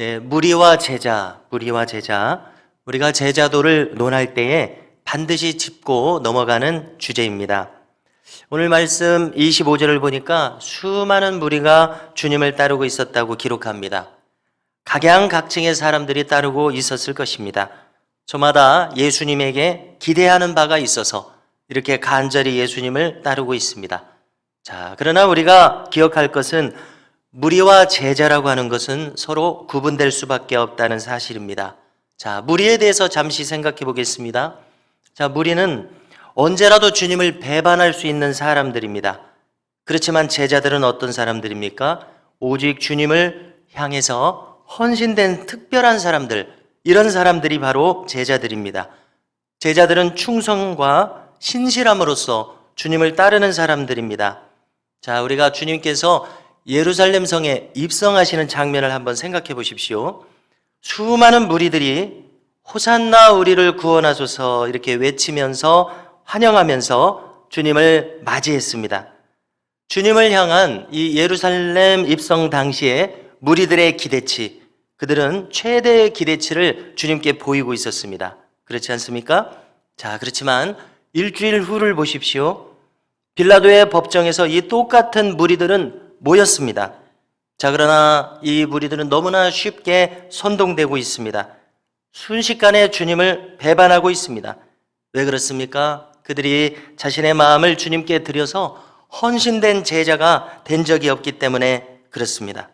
네, 무리와 제자, 무리와 제자. 우리가 제자도를 논할 때에 반드시 짚고 넘어가는 주제입니다. 오늘 말씀 25절을 보니까 수많은 무리가 주님을 따르고 있었다고 기록합니다. 각양각층의 사람들이 따르고 있었을 것입니다. 저마다 예수님에게 기대하는 바가 있어서 이렇게 간절히 예수님을 따르고 있습니다. 자, 그러나 우리가 기억할 것은 무리와 제자라고 하는 것은 서로 구분될 수밖에 없다는 사실입니다. 자, 무리에 대해서 잠시 생각해 보겠습니다. 자, 무리는 언제라도 주님을 배반할 수 있는 사람들입니다. 그렇지만 제자들은 어떤 사람들입니까? 오직 주님을 향해서 헌신된 특별한 사람들, 이런 사람들이 바로 제자들입니다. 제자들은 충성과 신실함으로써 주님을 따르는 사람들입니다. 자, 우리가 주님께서 예루살렘 성에 입성하시는 장면을 한번 생각해 보십시오. 수많은 무리들이 호산나 우리를 구원하소서 이렇게 외치면서 환영하면서 주님을 맞이했습니다. 주님을 향한 이 예루살렘 입성 당시에 무리들의 기대치, 그들은 최대의 기대치를 주님께 보이고 있었습니다. 그렇지 않습니까? 자, 그렇지만 일주일 후를 보십시오. 빌라도의 법정에서 이 똑같은 무리들은 모였습니다. 자, 그러나 이 무리들은 너무나 쉽게 선동되고 있습니다. 순식간에 주님을 배반하고 있습니다. 왜 그렇습니까? 그들이 자신의 마음을 주님께 드려서 헌신된 제자가 된 적이 없기 때문에 그렇습니다.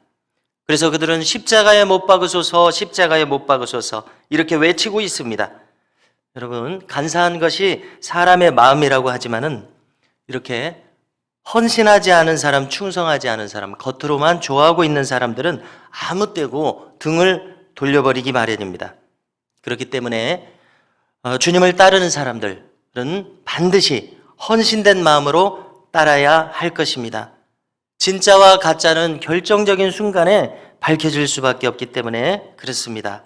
그래서 그들은 십자가에 못 박으소서, 십자가에 못 박으소서 이렇게 외치고 있습니다. 여러분, 간사한 것이 사람의 마음이라고 하지만은 이렇게 헌신하지 않은 사람, 충성하지 않은 사람, 겉으로만 좋아하고 있는 사람들은 아무 때고 등을 돌려버리기 마련입니다. 그렇기 때문에 어, 주님을 따르는 사람들은 반드시 헌신된 마음으로 따라야 할 것입니다. 진짜와 가짜는 결정적인 순간에 밝혀질 수밖에 없기 때문에 그렇습니다.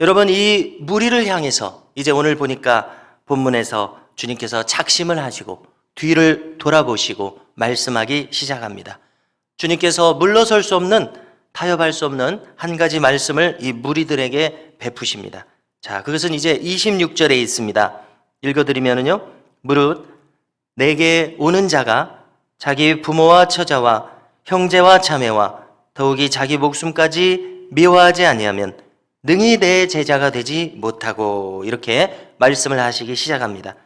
여러분, 이 무리를 향해서 이제 오늘 보니까 본문에서 주님께서 작심을 하시고 뒤를 돌아보시고 말씀하기 시작합니다. 주님께서 물러설 수 없는 타협할 수 없는 한 가지 말씀을 이 무리들에게 베푸십니다. 자, 그것은 이제 26절에 있습니다. 읽어드리면은요, 무릇 내게 오는 자가 자기 부모와 처자와 형제와 자매와 더욱이 자기 목숨까지 미워하지 아니하면 능히 내 제자가 되지 못하고 이렇게 말씀을 하시기 시작합니다.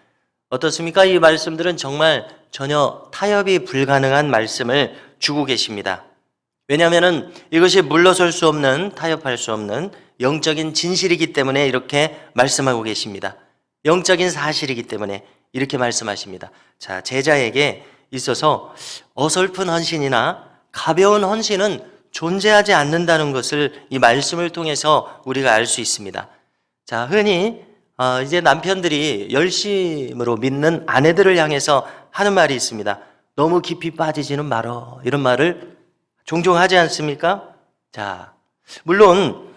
어떻습니까? 이 말씀들은 정말 전혀 타협이 불가능한 말씀을 주고 계십니다. 왜냐하면 이것이 물러설 수 없는 타협할 수 없는 영적인 진실이기 때문에 이렇게 말씀하고 계십니다. 영적인 사실이기 때문에 이렇게 말씀하십니다. 자, 제자에게 있어서 어설픈 헌신이나 가벼운 헌신은 존재하지 않는다는 것을 이 말씀을 통해서 우리가 알 수 있습니다. 자, 흔히 어, 이제 남편들이 열심으로 믿는 아내들을 향해서 하는 말이 있습니다. 너무 깊이 빠지지는 말어. 이런 말을 종종 하지 않습니까? 자, 물론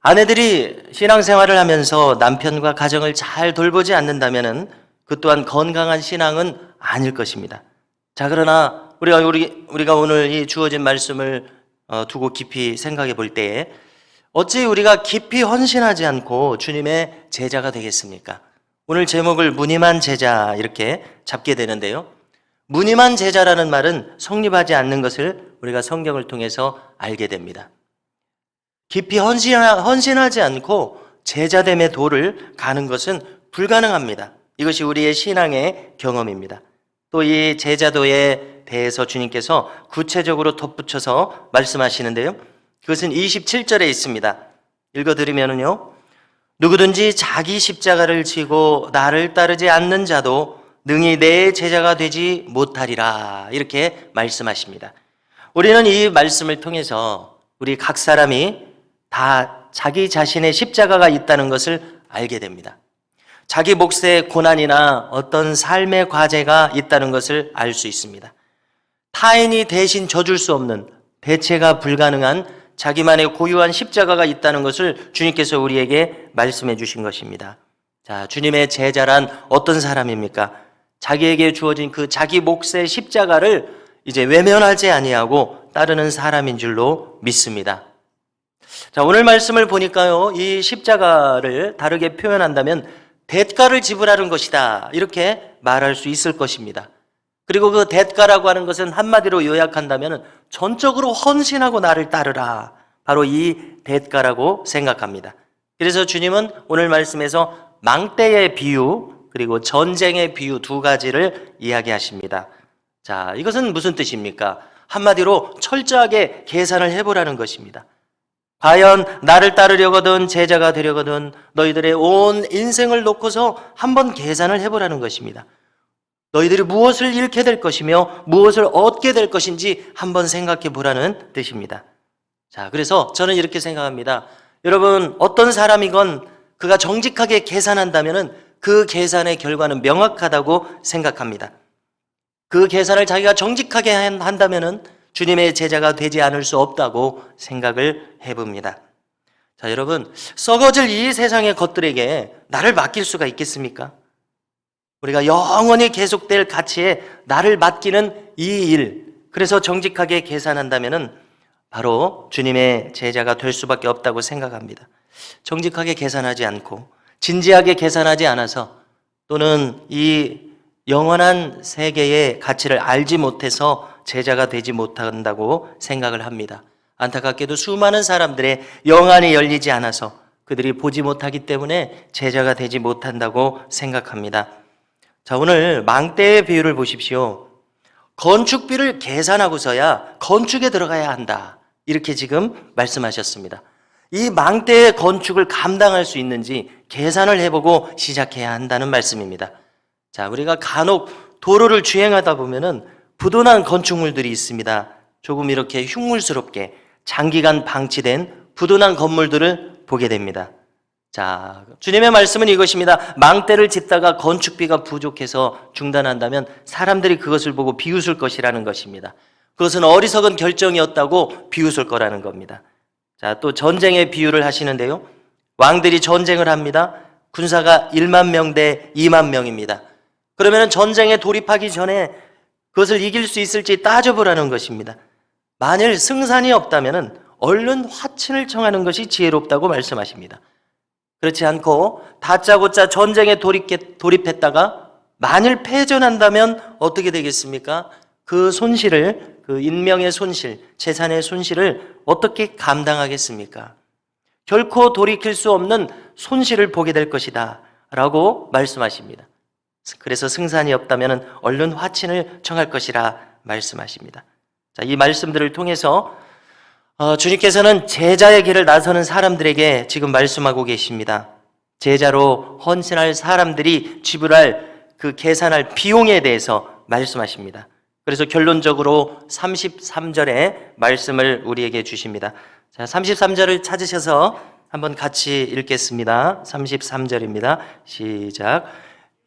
아내들이 신앙생활을 하면서 남편과 가정을 잘 돌보지 않는다면은 그 또한 건강한 신앙은 아닐 것입니다. 자, 그러나 우리가 우리 우리가 오늘 이 주어진 말씀을 어, 두고 깊이 생각해 볼 때에 어찌 우리가 깊이 헌신하지 않고 주님의 제자가 되겠습니까? 오늘 제목을 무늬만 제자 이렇게 잡게 되는데요. 무늬만 제자라는 말은 성립하지 않는 것을 우리가 성경을 통해서 알게 됩니다. 깊이 헌신하, 헌신하지 않고 제자됨의 도를 가는 것은 불가능합니다. 이것이 우리의 신앙의 경험입니다. 또 이 제자도에 대해서 주님께서 구체적으로 덧붙여서 말씀하시는데요. 그것은 27절에 있습니다. 읽어드리면요. 누구든지 자기 십자가를 지고 나를 따르지 않는 자도 능히 내 제자가 되지 못하리라. 이렇게 말씀하십니다. 우리는 이 말씀을 통해서 우리 각 사람이 다 자기 자신의 십자가가 있다는 것을 알게 됩니다. 자기 몫의 고난이나 어떤 삶의 과제가 있다는 것을 알 수 있습니다. 타인이 대신 져줄 수 없는 대체가 불가능한 자기만의 고유한 십자가가 있다는 것을 주님께서 우리에게 말씀해 주신 것입니다. 자, 주님의 제자란 어떤 사람입니까? 자기에게 주어진 그 자기 몫의 십자가를 이제 외면하지 아니하고 따르는 사람인 줄로 믿습니다. 자, 오늘 말씀을 보니까요, 이 십자가를 다르게 표현한다면 대가를 지불하는 것이다. 이렇게 말할 수 있을 것입니다. 그리고 그 대가라고 하는 것은 한마디로 요약한다면 전적으로 헌신하고 나를 따르라. 바로 이 대가라고 생각합니다. 그래서 주님은 오늘 말씀에서 망대의 비유 그리고 전쟁의 비유 두 가지를 이야기하십니다. 자, 이것은 무슨 뜻입니까? 한마디로 철저하게 계산을 해보라는 것입니다. 과연 나를 따르려거든 제자가 되려거든 너희들의 온 인생을 놓고서 한번 계산을 해보라는 것입니다. 너희들이 무엇을 잃게 될 것이며 무엇을 얻게 될 것인지 한번 생각해 보라는 뜻입니다. 자, 그래서 저는 이렇게 생각합니다. 여러분, 어떤 사람이건 그가 정직하게 계산한다면 그 계산의 결과는 명확하다고 생각합니다. 그 계산을 자기가 정직하게 한다면 주님의 제자가 되지 않을 수 없다고 생각을 해봅니다. 자, 여러분, 썩어질 이 세상의 것들에게 나를 맡길 수가 있겠습니까? 우리가 영원히 계속될 가치에 나를 맡기는 이 일, 그래서 정직하게 계산한다면 바로 주님의 제자가 될 수밖에 없다고 생각합니다. 정직하게 계산하지 않고 진지하게 계산하지 않아서 또는 이 영원한 세계의 가치를 알지 못해서 제자가 되지 못한다고 생각을 합니다. 안타깝게도 수많은 사람들의 영안이 열리지 않아서 그들이 보지 못하기 때문에 제자가 되지 못한다고 생각합니다. 자, 오늘 망대의 비유를 보십시오. 건축비를 계산하고서야 건축에 들어가야 한다. 이렇게 지금 말씀하셨습니다. 이 망대의 건축을 감당할 수 있는지 계산을 해보고 시작해야 한다는 말씀입니다. 자, 우리가 간혹 도로를 주행하다 보면은 부도난 건축물들이 있습니다. 조금 이렇게 흉물스럽게 장기간 방치된 부도난 건물들을 보게 됩니다. 자, 주님의 말씀은 이것입니다. 망대를 짓다가 건축비가 부족해서 중단한다면 사람들이 그것을 보고 비웃을 것이라는 것입니다. 그것은 어리석은 결정이었다고 비웃을 거라는 겁니다. 자, 또 전쟁의 비유를 하시는데요. 왕들이 전쟁을 합니다. 군사가 1만 명 대 2만 명입니다. 그러면 전쟁에 돌입하기 전에 그것을 이길 수 있을지 따져보라는 것입니다. 만일 승산이 없다면 얼른 화친을 청하는 것이 지혜롭다고 말씀하십니다. 그렇지 않고 다짜고짜 전쟁에 돌입, 돌입했다가 만일 패전한다면 어떻게 되겠습니까? 그 손실을, 그 인명의 손실, 재산의 손실을 어떻게 감당하겠습니까? 결코 돌이킬 수 없는 손실을 보게 될 것이다. 라고 말씀하십니다. 그래서 승산이 없다면 얼른 화친을 청할 것이라 말씀하십니다. 자, 이 말씀들을 통해서 어, 주님께서는 제자의 길을 나서는 사람들에게 지금 말씀하고 계십니다. 제자로 헌신할 사람들이 지불할 그 계산할 비용에 대해서 말씀하십니다. 그래서 결론적으로 33절에 말씀을 우리에게 주십니다. 자, 33절을 찾으셔서 한번 같이 읽겠습니다. 33절입니다. 시작.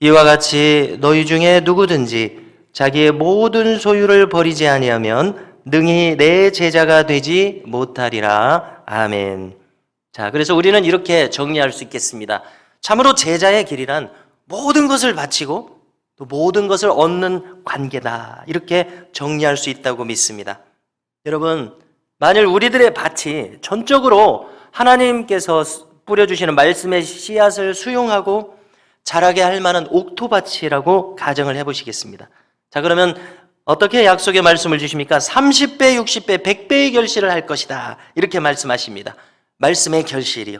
이와 같이 너희 중에 누구든지 자기의 모든 소유를 버리지 아니하면 능히 내 제자가 되지 못하리라. 아멘. 자, 그래서 우리는 이렇게 정리할 수 있겠습니다. 참으로 제자의 길이란 모든 것을 바치고 또 모든 것을 얻는 관계다. 이렇게 정리할 수 있다고 믿습니다. 여러분, 만일 우리들의 밭이 전적으로 하나님께서 뿌려주시는 말씀의 씨앗을 수용하고 자라게 할 만한 옥토밭이라고 가정을 해보시겠습니다. 자, 그러면 어떻게 약속의 말씀을 주십니까? 30배, 60배, 100배의 결실을 할 것이다. 이렇게 말씀하십니다. 말씀의 결실이요.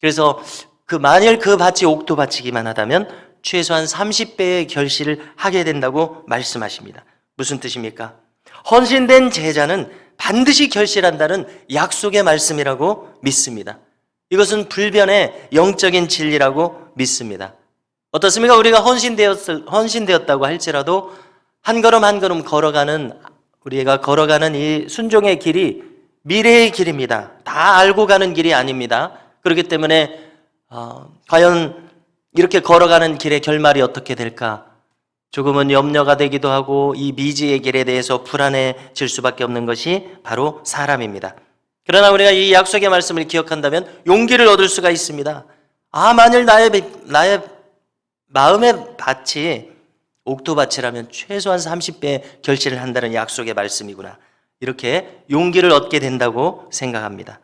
그래서 그 만일 그 밭이 옥토밭이기만 하다면 최소한 30배의 결실을 하게 된다고 말씀하십니다. 무슨 뜻입니까? 헌신된 제자는 반드시 결실한다는 약속의 말씀이라고 믿습니다. 이것은 불변의 영적인 진리라고 믿습니다. 어떻습니까? 우리가 헌신되었, 헌신되었다고 할지라도 한 걸음 한 걸음 걸어가는, 우리가 걸어가는 이 순종의 길이 미래의 길입니다. 다 알고 가는 길이 아닙니다. 그렇기 때문에, 어, 과연 이렇게 걸어가는 길의 결말이 어떻게 될까? 조금은 염려가 되기도 하고 이 미지의 길에 대해서 불안해질 수밖에 없는 것이 바로 사람입니다. 그러나 우리가 이 약속의 말씀을 기억한다면 용기를 얻을 수가 있습니다. 아, 만일 나의, 나의 마음의 밭이 옥토밭이라면 최소한 30배 결실을 한다는 약속의 말씀이구나. 이렇게 용기를 얻게 된다고 생각합니다.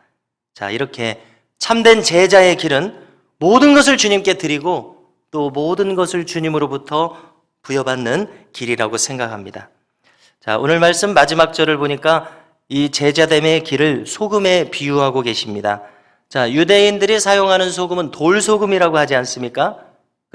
자, 이렇게 참된 제자의 길은 모든 것을 주님께 드리고 또 모든 것을 주님으로부터 부여받는 길이라고 생각합니다. 자, 오늘 말씀 마지막 절을 보니까 이 제자됨의 길을 소금에 비유하고 계십니다. 자, 유대인들이 사용하는 소금은 돌소금이라고 하지 않습니까?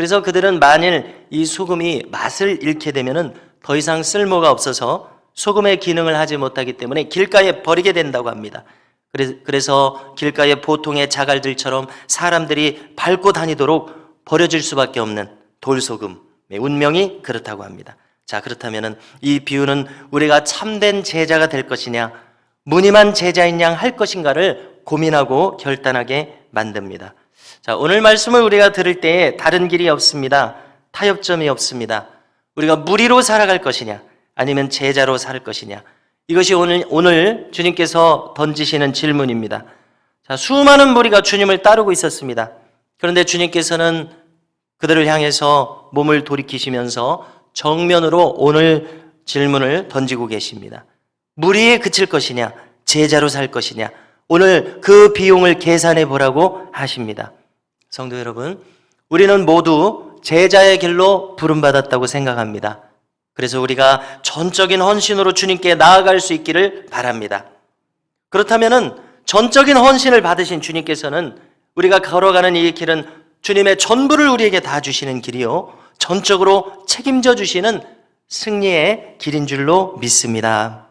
그래서 그들은 만일 이 소금이 맛을 잃게 되면은 더 이상 쓸모가 없어서 소금의 기능을 하지 못하기 때문에 길가에 버리게 된다고 합니다. 그래- 그래서 길가에 보통의 자갈들처럼 사람들이 밟고 다니도록 버려질 수밖에 없는 돌소금의 운명이 그렇다고 합니다. 자, 그렇다면은 이 비유는 우리가 참된 제자가 될 것이냐, 무늬만 제자인 양 할 것인가를 고민하고 결단하게 만듭니다. 자, 오늘 말씀을 우리가 들을 때에 다른 길이 없습니다. 타협점이 없습니다. 우리가 무리로 살아갈 것이냐, 아니면 제자로 살 것이냐. 이것이 오늘, 오늘 주님께서 던지시는 질문입니다. 자, 수많은 무리가 주님을 따르고 있었습니다. 그런데 주님께서는 그들을 향해서 몸을 돌이키시면서 정면으로 오늘 질문을 던지고 계십니다. 무리에 그칠 것이냐, 제자로 살 것이냐, 오늘 그 비용을 계산해 보라고 하십니다. 성도 여러분, 우리는 모두 제자의 길로 부름받았다고 생각합니다. 그래서 우리가 전적인 헌신으로 주님께 나아갈 수 있기를 바랍니다. 그렇다면은 전적인 헌신을 받으신 주님께서는 우리가 걸어가는 이 길은 주님의 전부를 우리에게 다 주시는 길이요. 전적으로 책임져 주시는 승리의 길인 줄로 믿습니다.